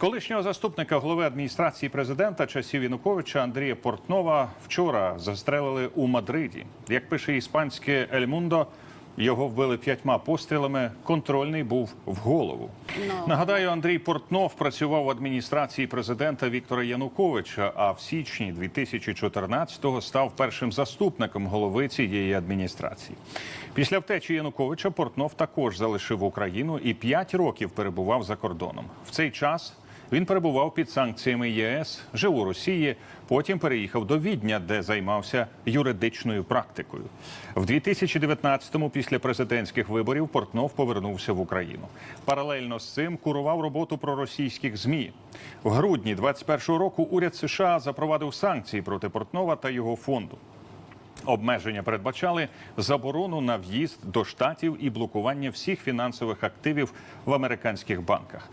Колишнього заступника голови адміністрації президента часів Януковича Андрія Портнова вчора застрелили у Мадриді. Як пише іспанське Ель Мундо, його вбили п'ятьма пострілами. Контрольний був в голову. Нагадаю, Андрій Портнов працював в адміністрації президента Віктора Януковича. А в січні 2014-го став першим заступником голови цієї адміністрації. Після втечі Януковича Портнов також залишив Україну і п'ять років перебував за кордоном. В цей час він перебував під санкціями ЄС, жив у Росії. Потім переїхав до Відня, де займався юридичною практикою. В 2019-му, після президентських виборів, Портнов повернувся в Україну. Паралельно з цим курував роботу проросійських змі. В грудні 21-го року уряд США запровадив санкції проти Портнова та його фонду. Обмеження передбачали заборону на в'їзд до штатів і блокування всіх фінансових активів в американських банках.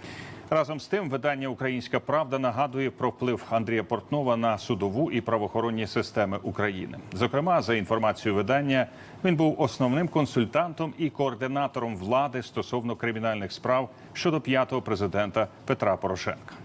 Разом з тим, видання Українська Правда нагадує про вплив Андрія Портнова на судову і правоохоронні системи України. Зокрема, за інформацією видання, він був основним консультантом і координатором влади стосовно кримінальних справ щодо п'ятого президента Петра Порошенка.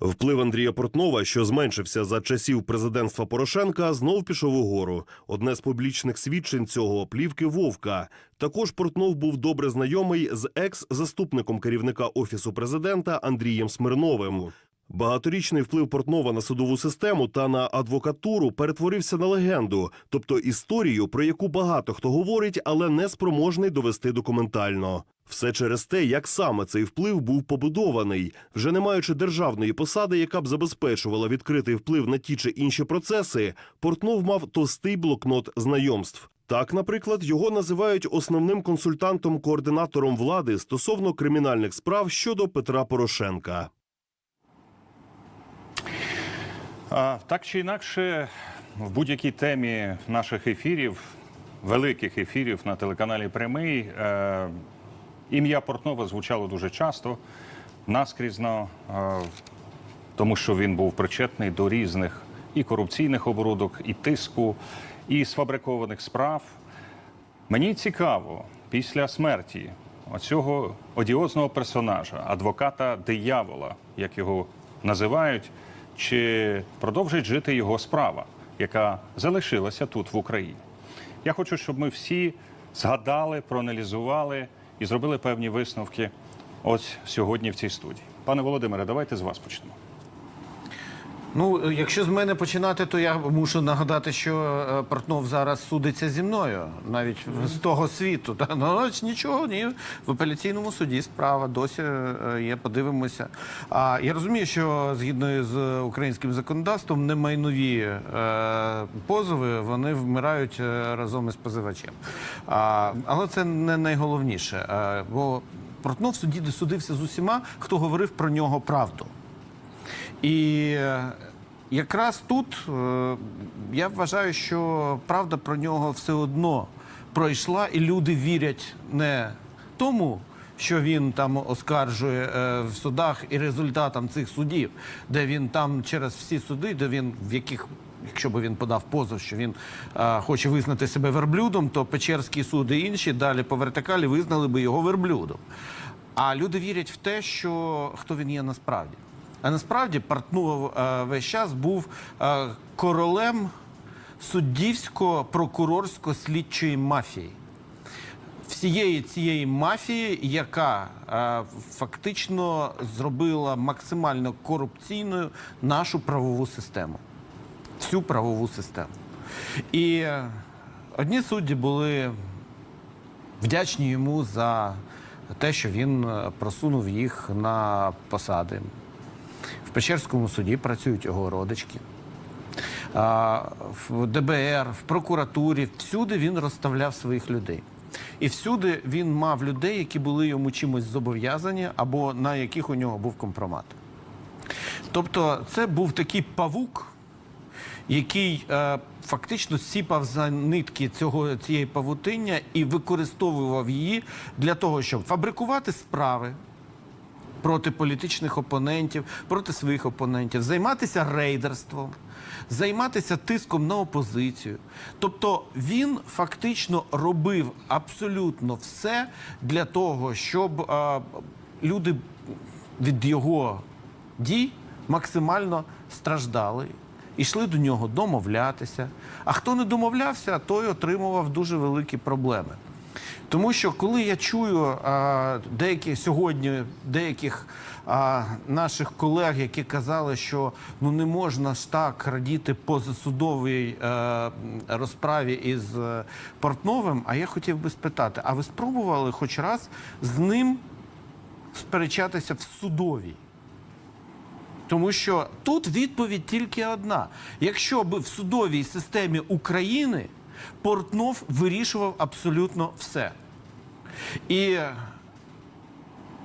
Вплив Андрія Портнова, що зменшився за часів президентства Порошенка, знов пішов угору. Одне з публічних свідчень цього плівки Вовка. Також Портнов був добре знайомий з екс-заступником керівника офісу президента Андрієм Смирновим. Багаторічний вплив Портнова на судову систему та на адвокатуру перетворився на легенду, тобто історію, про яку багато хто говорить, але не спроможний довести документально. Все через те, як саме цей вплив був побудований, вже не маючи державної посади, яка б забезпечувала відкритий вплив на ті чи інші процеси, Портнов мав товстий блокнот знайомств. Так, наприклад, його називають основним консультантом-координатором влади стосовно кримінальних справ щодо Петра Порошенка. А, так чи інакше, в будь-якій темі наших ефірів, великих ефірів на телеканалі Прямий, е, ім'я Портнова звучало дуже часто, наскрізно, е, тому що він був причетний до різних і корупційних оборудок, і тиску, і сфабрикованих справ. Мені цікаво, після смерті оцього одіозного персонажа, адвоката диявола, як його називають, чи продовжить жити його справа, яка залишилася тут в Україні. Я хочу, щоб ми всі згадали, проаналізували і зробили певні висновки ось сьогодні в цій студії. Пане Володимире, давайте з вас почнемо. Ну, якщо з мене починати, то я мушу нагадати, що е, Портнов зараз судиться зі мною, навіть з того світу. Та ну нічого, ні. В апеляційному суді справа досі е, є. Подивимося. А я розумію, що згідно з українським законодавством, немайнові е, позови вони вмирають е, разом із позивачем. А, але це не найголовніше. Бо Портнов в суді судився з усіма, хто говорив про нього правду. І е, якраз тут е, я вважаю, що правда про нього все одно пройшла, і люди вірять не тому, що він там оскаржує е, в судах і результатам цих судів, де він там через всі суди, де він в яких. Якщо б він подав позов, що він е, хоче визнати себе верблюдом, то Печерський суд і інші далі по вертикалі визнали би його верблюдом. А люди вірять в те, що хто він є насправді. А насправді Портнов е, весь час був е, королем суддівсько-прокурорсько-слідчої мафії. Всієї цієї мафії, яка е, фактично зробила максимально корупційною нашу правову систему, всю правову систему. І одні судді були вдячні йому за те, що він е, просунув їх на посади. В Печерському суді працюють його родички. В ДБР, в прокуратурі, всюди він розставляв своїх людей. І всюди він мав людей, які були йому чимось зобов'язані, або на яких у нього був компромат. Тобто, це був такий павук, який е, фактично сіпав за нитки цього цієї павутиння і використовував її для того, щоб фабрикувати справи проти політичних опонентів, проти своїх опонентів, займатися рейдерством, займатися тиском на опозицію. Тобто він фактично робив абсолютно все для того, щоб е, люди від його дій максимально страждали. Йшли до нього домовлятися. А хто не домовлявся, той отримував дуже великі проблеми. Тому що коли я чую а, деякі сьогодні деяких а, наших колег, які казали, що ну не можна ж так радіти позасудовій е, розправі із е, Портновим, а я хотів би спитати: а ви спробували хоч раз з ним сперечатися в судовій? Тому що тут відповідь тільки одна: якщо б в судовій системі України Портнов вирішував абсолютно все. І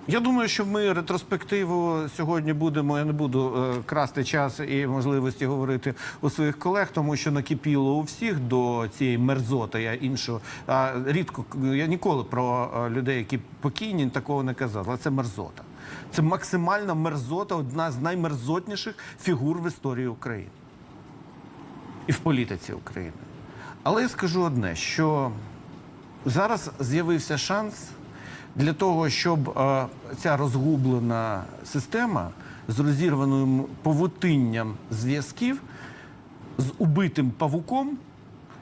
я думаю, що ми ретроспективу сьогодні будемо. Я не буду е, красти час і можливості говорити у своїх колег, тому що накипіло у всіх до цієї мерзоти. Я іншого а, рідко я ніколи про е, людей, які покійні, такого не казав. Але це мерзота. Це максимальна мерзота, одна з наймерзотніших фігур в історії України і в політиці України. Але я скажу одне: що зараз з'явився шанс для того, щоб е, ця розгублена система з розірваним павутинням зв'язків з убитим павуком,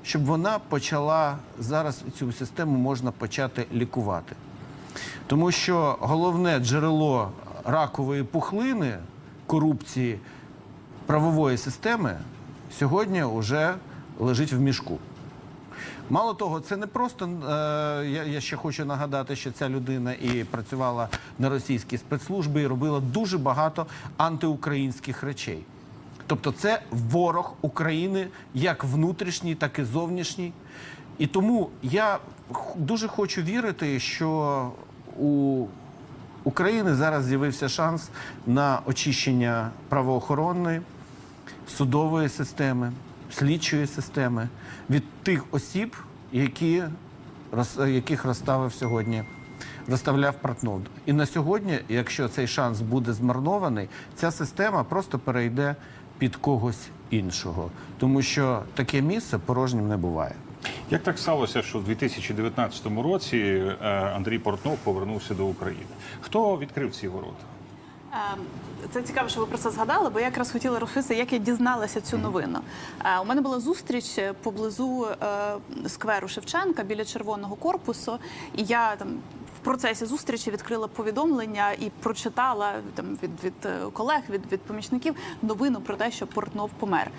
щоб вона почала зараз цю систему можна почати лікувати. Тому що головне джерело ракової пухлини корупції правової системи сьогодні вже лежить в мішку. Мало того, це не просто. Е, я, ще хочу нагадати, що ця людина і працювала на російській спецслужбі і робила дуже багато антиукраїнських речей. Тобто, це ворог України як внутрішній, так і зовнішній. І тому я дуже хочу вірити, що у України зараз з'явився шанс на очищення правоохоронної судової системи, слідчої системи від тих осіб, які, яких розставив сьогодні, розставляв Портнов. І на сьогодні, якщо цей шанс буде змарнований, ця система просто перейде під когось іншого, тому що таке місце порожнім не буває. Як так сталося, що в 2019 році е, Андрій Портнов повернувся до України? Хто відкрив ці ворота? Ем, Це цікаво, що ви про це згадали, бо я якраз хотіла розповісти, як я дізналася цю новину. Е, У мене була зустріч поблизу е, скверу Шевченка біля червоного корпусу, і я там. Процесі зустрічі відкрила повідомлення і прочитала там від, від е, колег, від, від помічників новину про те, що Портнов помер.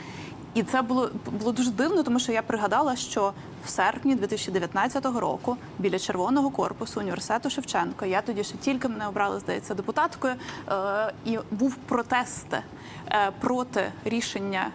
І це було було дуже дивно, тому що я пригадала, що в серпні 2019 року біля червоного корпусу університету Шевченка я тоді ще тільки мене обрали, здається, депутаткою, е, і був протест е, проти рішення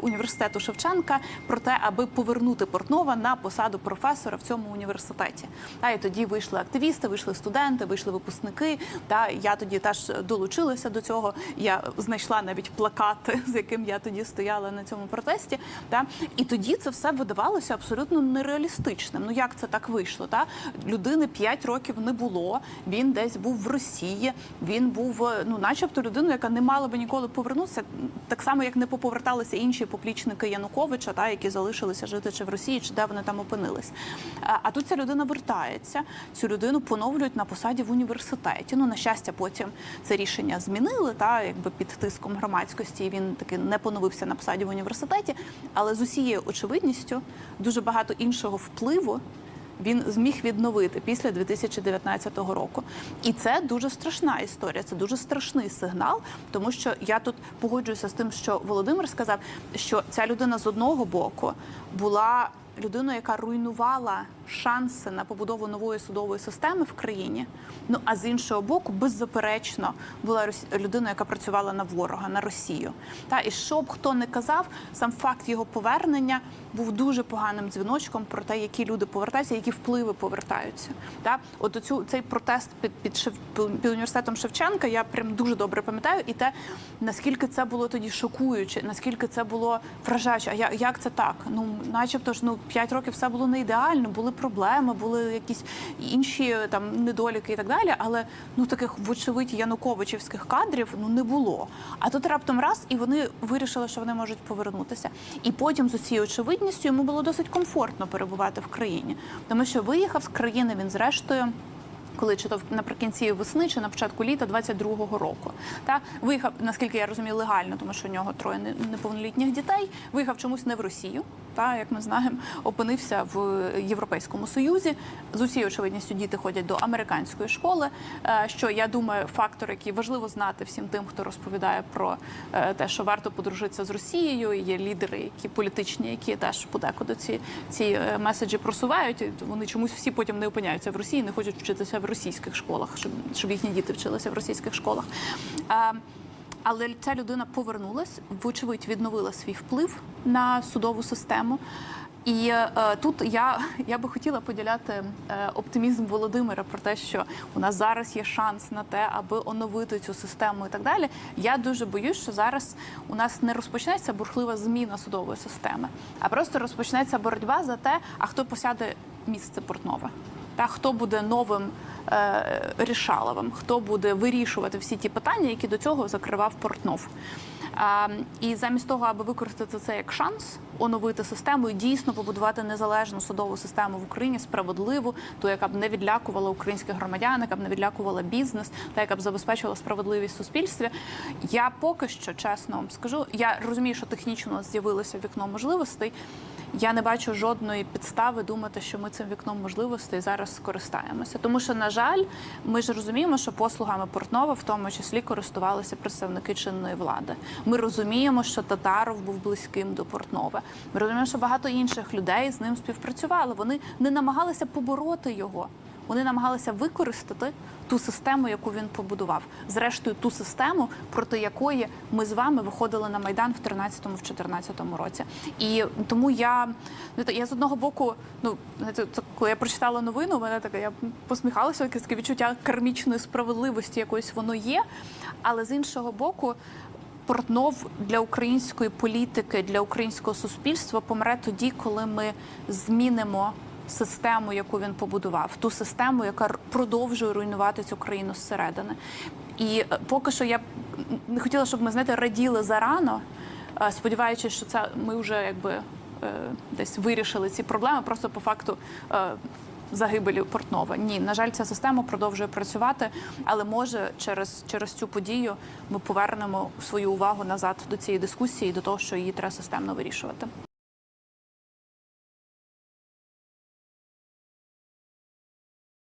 університету Шевченка про те, аби повернути Портнова на посаду професора в цьому університеті. Та і тоді вийшли активісти, вийшли студенти, вийшли випускники. Та я тоді теж долучилася до цього. Я знайшла навіть плакати, з яким я тоді стояла на цьому протесті. Та і тоді це все видавалося абсолютно нереалістичним. Ну як це так вийшло? Та людини 5 років не було. Він десь був в Росії. Він був, е, ну, начебто, людиною, яка не мала би ніколи повернутися, так само як не поповерталися інші поплічники Януковича, та які залишилися жити чи в Росії, чи де вони там опинились. А тут ця людина вертається. Цю людину поновлюють на посаді в університеті. Ну на щастя, потім це рішення змінили, та якби під тиском громадськості. і Він таки не поновився на посаді в університеті, але з усією очевидністю дуже багато іншого впливу він зміг відновити після 2019 року. І це дуже страшна історія, це дуже страшний сигнал, тому що я тут погоджуюся з тим, що Володимир сказав, що ця людина з одного боку була людиною, яка руйнувала шанси на побудову нової судової системи в країні. Ну а з іншого боку, беззаперечно була людиною, яка працювала на ворога, на Росію. Та і що б хто не казав, сам факт його повернення був дуже поганим дзвіночком про те, які люди повертаються, які впливи повертаються. Та от оцю цей протест під під, Шев, під університетом Шевченка я прям дуже добре пам'ятаю, і те наскільки це було тоді шокуюче, наскільки це було вражаюче. А я- як це так? Ну, начебто ж, ну 5 років все було не ідеально, були проблеми, були якісь інші там недоліки і так далі. Але ну таких вочевидь януковичівських кадрів ну не було. А тут раптом раз, і вони вирішили, що вони можуть повернутися. І потім з усією очевидністю йому було досить комфортно перебувати в країні, тому що виїхав з країни він зрештою коли чи то наприкінці весни, чи на початку літа 22-го року. Та виїхав, наскільки я розумію, легально, тому що у нього троє не- неповнолітніх дітей. Виїхав чомусь не в Росію. Та як ми знаємо, опинився в Європейському Союзі. З усією очевидністю діти ходять до американської школи. е, Що я думаю, фактор, який важливо знати всім тим, хто розповідає про е, те, що варто подружитися з Росією. Є лідери, які політичні, які теж подекуди ці, ці е, меседжі просувають. Вони чомусь всі потім не опиняються в Росії, не хочуть вчитися в російських школах, щоб, щоб їхні діти вчилися в російських школах. Але ця людина повернулась, вочевидь, відновила свій вплив на судову систему. І е, тут я, я би хотіла поділяти е, оптимізм Володимира про те, що у нас зараз є шанс на те, аби оновити цю систему і так далі. Я дуже боюсь, що зараз у нас не розпочнеться бурхлива зміна судової системи, а просто розпочнеться боротьба за те, а хто посяде місце Портнова. Та хто буде новим е, рішаловим, хто буде вирішувати всі ті питання, які до цього закривав Портнов. А, і замість того, аби використати це як шанс, оновити систему і дійсно побудувати незалежну судову систему в Україні, справедливу, ту, яка б не відлякувала українських громадян, яка б не відлякувала бізнес, та яка б забезпечувала справедливість в суспільстві. Я поки що чесно вам скажу, я розумію, що технічно з'явилося вікно можливостей. Я не бачу жодної підстави думати, що ми цим вікном можливостей зараз скористаємося. Тому що, на жаль, ми ж розуміємо, що послугами Портнова в тому числі користувалися представники чинної влади. Ми розуміємо, що Татаров був близьким до Портнова. Ми розуміємо, що багато інших людей з ним співпрацювали. Вони не намагалися побороти його. Вони намагалися використати ту систему, яку він побудував. Зрештою, ту систему, проти якої ми з вами виходили на майдан в 13-14 році. І тому я я з одного боку, ну коли я прочитала новину, мене таке, я посміхалася, якесь таке відчуття кармічної справедливості, якоїсь воно є. Але з іншого боку. Портнов для української політики, для українського суспільства помре тоді, коли ми змінимо систему, яку він побудував, ту систему, яка продовжує руйнувати цю країну зсередини. І е, поки що я не хотіла, щоб ми знаєте, раділи зарано, сподіваючись, що це ми вже якби е, десь вирішили ці проблеми, просто по факту. е, Загибелі Портнова. Ні, на жаль, ця система продовжує працювати, але може через, через цю подію ми повернемо свою увагу назад до цієї дискусії, до того, що її треба системно вирішувати.